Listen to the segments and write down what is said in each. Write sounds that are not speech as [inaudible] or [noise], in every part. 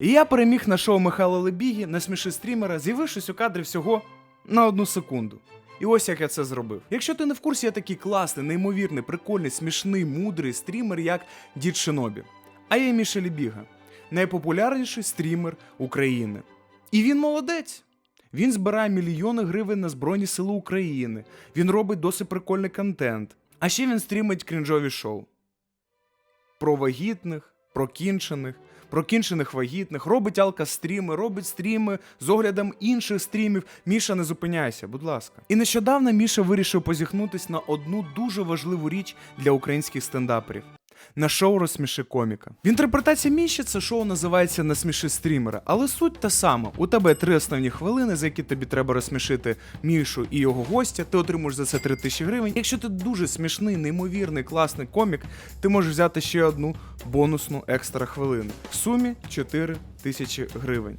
І я переміг на шоу Михайла Лебігі на сміши стрімера, з'явившись у кадрі всього на одну секунду. І ось як я це зробив. Якщо ти не в курсі, я такий класний, неймовірний, прикольний, смішний, мудрий стрімер, як Дід Шинобі. А я Міша Лебіга, найпопулярніший стрімер України. І він молодець. Він збирає мільйони гривень на Збройні Сили України. Він робить досить прикольний контент. А ще він стрімить крінжові шоу. Про вагітних, про кінчених, про кінчених вагітних, робить алка-стріми, робить стріми з оглядом інших стрімів. Міша, не зупиняйся, будь ласка. І нещодавно Міша вирішив позіхнутись на одну дуже важливу річ для українських стендаперів. На шоу розсміши коміка. В інтерпретації Міші це шоу називається Насміши стрімера, але суть та сама. У тебе три основні хвилини, за які тобі треба розсмішити Мішу і його гостя. Ти отримуєш за це 3 тисячі гривень. Якщо ти дуже смішний, неймовірний, класний комік, ти можеш взяти ще одну бонусну екстра хвилину. В сумі 4 тисячі гривень.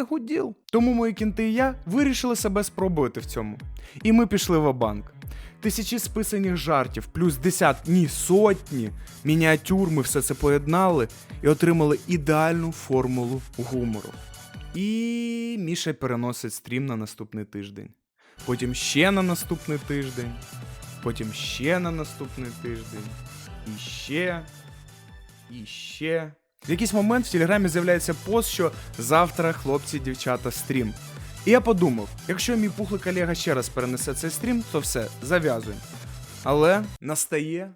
A good deal. Тому мої кінти і я вирішили себе спробувати в цьому. І ми пішли в банк. Тисячі списаних жартів, плюс десятки, ні, сотні мініатюр. Ми все це поєднали і отримали ідеальну формулу гумору. І Міша переносить стрім на наступний тиждень. Потім ще на наступний тиждень. Потім ще на наступний тиждень. І ще. І ще. В якийсь момент в телеграмі з'являється пост, що завтра хлопці, дівчата, стрім. І я подумав, якщо мій пухлий колега ще раз перенесе цей стрім, то все, зав'язуємо. Але настає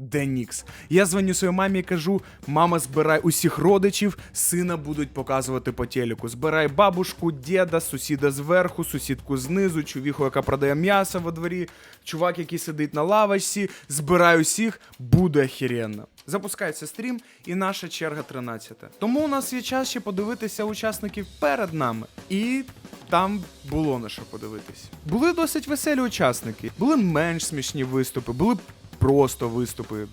День Ікс. Я дзвоню своїй мамі і кажу: мама, збирай усіх родичів, сина будуть показувати по телеку. Збирай бабушку, діда, сусіда зверху, сусідку знизу, чувіху, яка продає м'ясо во дворі, чувак, який сидить на лавочці. Збирай усіх, буде охеренно. Запускається стрім, і наша черга 13. Тому у нас є час ще подивитися учасників перед нами. І там було на що подивитись. Були досить веселі учасники, були менш смішні виступи, були просто виступи.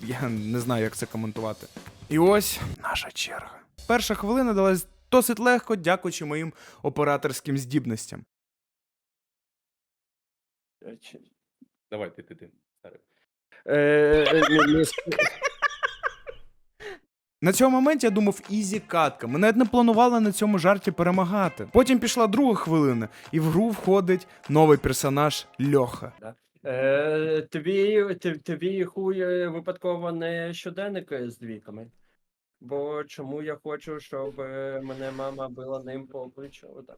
Я не знаю, як це коментувати. І ось наша черга. Перша хвилина далась досить легко, дякуючи моїм операторським здібностям. Давай, ти, ти, ти. Е, На цьому моменті я думав, ізі катка. Ми навіть не планували на цьому жарті перемагати. Потім пішла друга хвилина, і в гру входить новий персонаж Льоха. Е, Тобі, тобі хуй випадково не щоденник з двійками. Бо чому я хочу, щоб е, мене мама била ним по обличчю? Отак.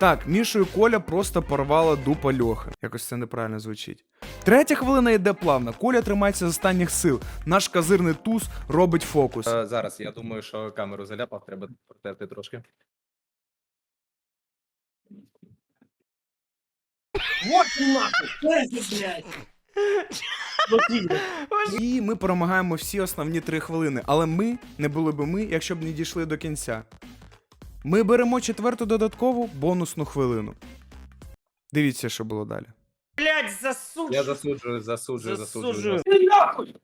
Так, Мішу і Коля просто порвала дупа Льохи. Якось це неправильно звучить. Третя хвилина йде плавно. Коля тримається з останніх сил. Наш казирний туз робить фокус. Е, зараз, я думаю, що камеру заляпав, треба протерти трошки. Вот нахуй! блядь! [laughs] І ми перемагаємо всі основні три хвилини. Але ми не були би ми, якщо б не дійшли до кінця. Ми беремо четверту додаткову бонусну хвилину. Дивіться, що було далі. Блядь, засуджу! Я засуджую, засуджую, засуджую. Засуджую. засуджую. Нахуй!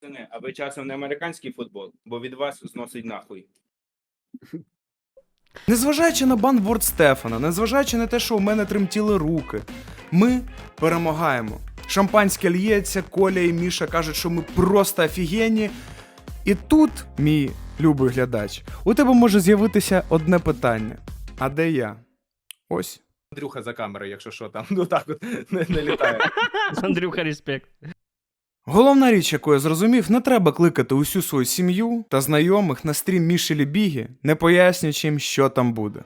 Пацани, а ви часом не американський футбол, бо від вас зносить нахуй. Незважаючи на бан Ворд Стефана, незважаючи на те, що у мене тремтіли руки, ми перемагаємо. Шампанське л'ється, Коля і Міша кажуть, що ми просто офігенні. І тут, мій любий глядач, у тебе може з'явитися одне питання: а де я? Ось. Андрюха за камерою, якщо що там, ну так от [laughs] не, не літає. [laughs] Андрюха, респект. Головна річ, яку я зрозумів, не треба кликати усю свою сім'ю та знайомих на стрім Мішелі Бігі, не пояснюючи їм, що там буде.